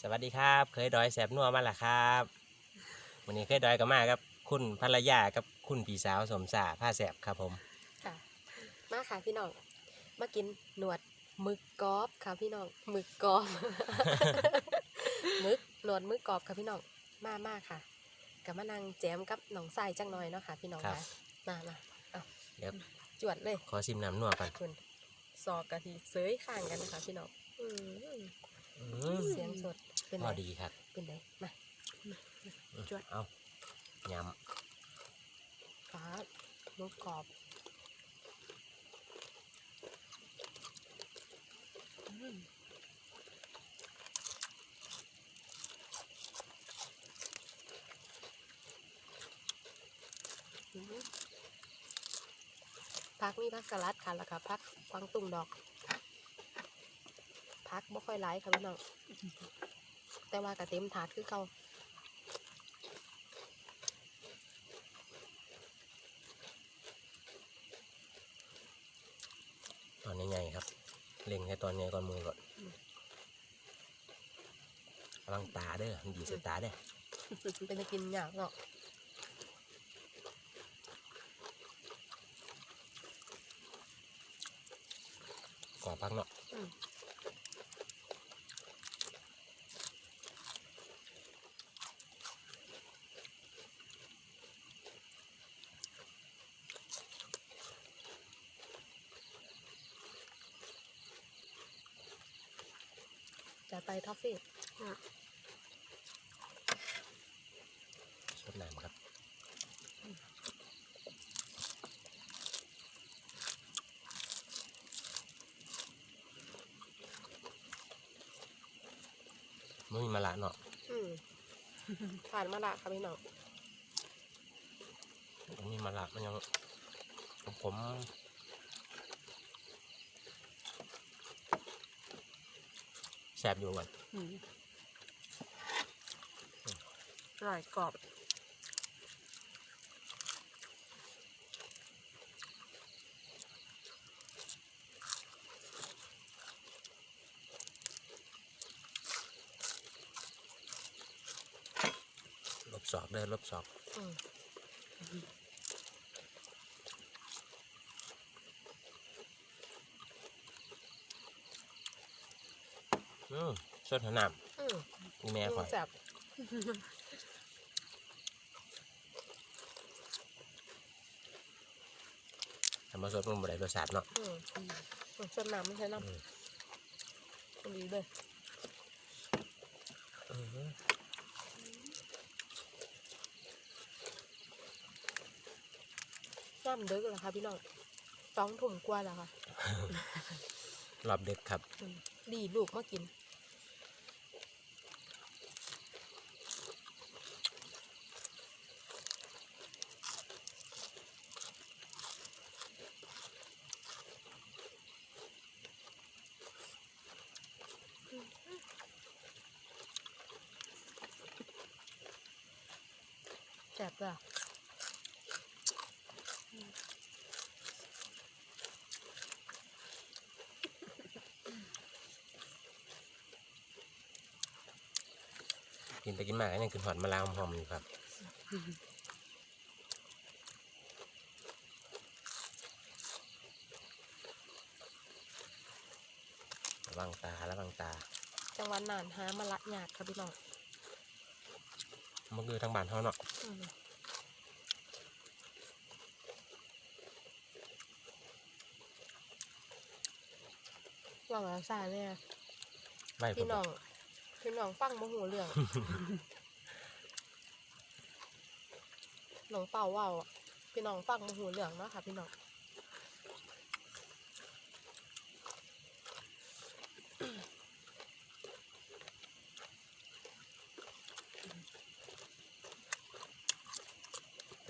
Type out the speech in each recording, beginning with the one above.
สวัสดีครับ เคยดอยแสบนัวมาและครับวันนี้เคยดอยก็มากับ คุณภรรยากับคุณพี่สาวสมสาผ้าแสบครับผมค่ะ มาค่ะพี่น้องมากินหนวดหมึกกรอบค่ะพี่น้องหมึกกรอบหมึกหนวดหมึกกรอบค่ะพี่น้องมามาค่ะกับมานั่งแจมกับหนองทรายจังหน่อยเนาะค่ะ พี่น้องครับค่ะมามาเอาเดี๋ยวจวดเลย ขอชิมน้ำนัวก่อนคุณซอกกะทิเสยข้างกันนะคะพี่น้องอืมอืม เสียงสดเป็นพไงอดีครับเป็นไงมาจวดเอายฟ้าหมึกกรอบอืมอืมพักมีพักสลัดค่ะแล้วก็พักกวางตุ้งดอก พักบ่ค่อยไล่ค่ะพี่น้องแต่ว่ากระเต็มถาดคือเก่าำตอนใหญ่ๆครับ เล็งให้ตอนใหญ่ก่อนมือก่อนระวังตาเด้อมันดีใส่ตาเด้อเป็นจะกินยากเนาะกรอบพักเนาะ ไปท็อฟฟี่ชดน้ำครับไม่มีมะละเนาะอืมผ่านมาละค่ะพี่น้องมันมีมะละมันยังผมผม แสบอยู่ก่อนอร่อยกรอบลบสอกเด้อลบสอก อืม อืมสดหัวหนามอืมนี่แม่ข่อยแซ่บทำมาสดมันบดได้รสชาติเนาะอืมอืมส่วนน้ำไม่ใช่น้อืมำดีเลยอืมน้ำเดึกเหรอคะพี่น้องสองถุงกว่าแล้วค่ะรอบเด็กครับ ดีลูกมากินแซ่บเลยอะ กินไปกินมาก็ยังกินหอดมะลาวหอมๆอยู่ครับระวังตาระวังตา จังหวัดน่านหามาละหยาดค่ะพี่น้องมันคือทางบ้านเขาเนาะอืมหวังอาสาเนี่ย ไว้พี่เพิ่นน้อง พี่น้องฟังโมโหเรื่องน้องเป่าว่าอะพี่น้องฟังโมโหเรื่องเนาะค่ะ พี่น้อง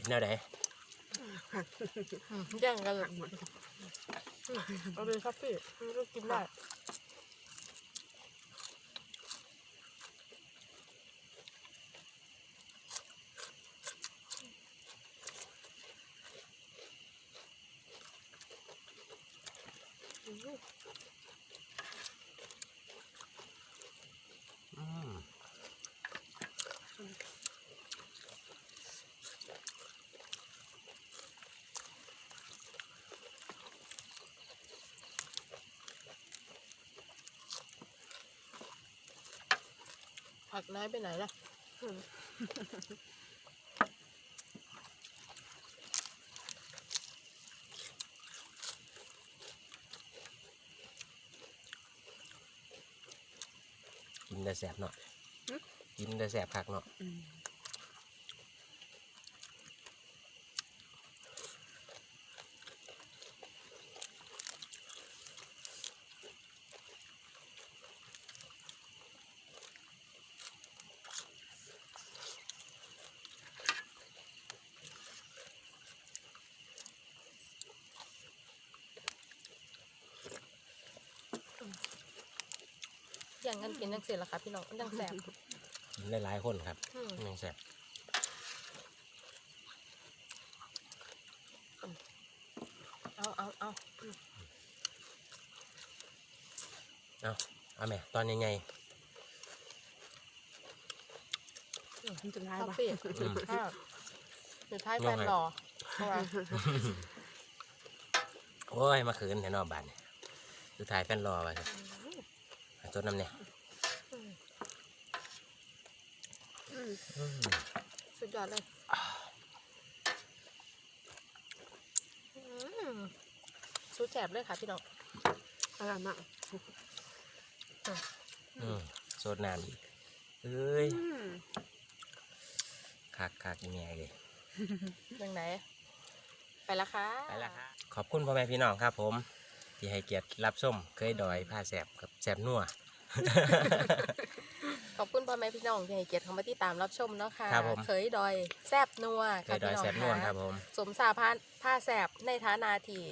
เนแนวไหนแย่งกันเลยอืมเอาเลยครับพี่มันก็กินได้ ผักน้อไปไหนล่ะ กินแต่แสบเนาะกินแต่แสบคักเนาะ ย่างกันกินจังเสียละค่ะพี่น้องมันจังแสบกินได้หลายคนครับอืมยังแสบเอาเอาเอาอืมเอาเอาแม่ตอนยังไงมันจะได้คาปะเฟ่อืมค่ะหรือท้ายแฟนหล่อเพราะว่าโอ้ยมาคืนแถวนอกบ้านเนี่ยสุดท้ายแฟนรอไปครับ จดน้ำเนี่ยอืมอืมอืมสุดยอดเลยอืมสุดแสบเลยค่ะพี่น้องอร่อยมากอืมโซดน้ำอีกเอ้ยอืมคักคักยังไงเลยยังไหนไปละค่ะไปแล้วครับขอบคุณพ่อแม่พี่น้องครับผม ที่ให้เกียรติรับชมเคยดอยผ้าแสบกับแสบนัว ขอบคุณพ่อแม่พี่น้องที่ให้เกียรติเข้ามาติดตามรับชมเนาะค่ะครับผม เคยดอยแซบนัวเคยดอยแสบนัวครับผมสมสาพานผ้าแสบในฐานะที่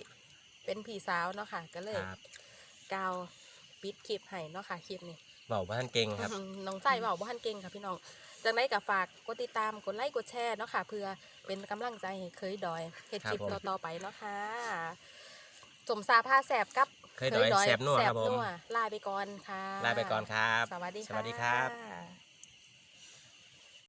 เป็นผีสาวเนาะค่ะ ก็เลยครับกาวปิดคลิปให้เนาะค่ะคลิปนี้เบาบ้านเก่งครับอืมน้องใส่เบาบ้านเก่งค่ะพี่น้องจากนั้นก็ฝากกดติดตามกดไลค์กดแชร์เนาะค่ะเพื่อเป็นกำลังใจให้เคยดอยเฮ็ดคลิปครับผม ต่อๆไปเนาะค่ะ สมสาผ้าแสบกับเคยดอยแสบนัวครับผม ลาไปก่อนค่ะ ลาไปก่อนครับ สวัสดีสวัสดีครับค่ะ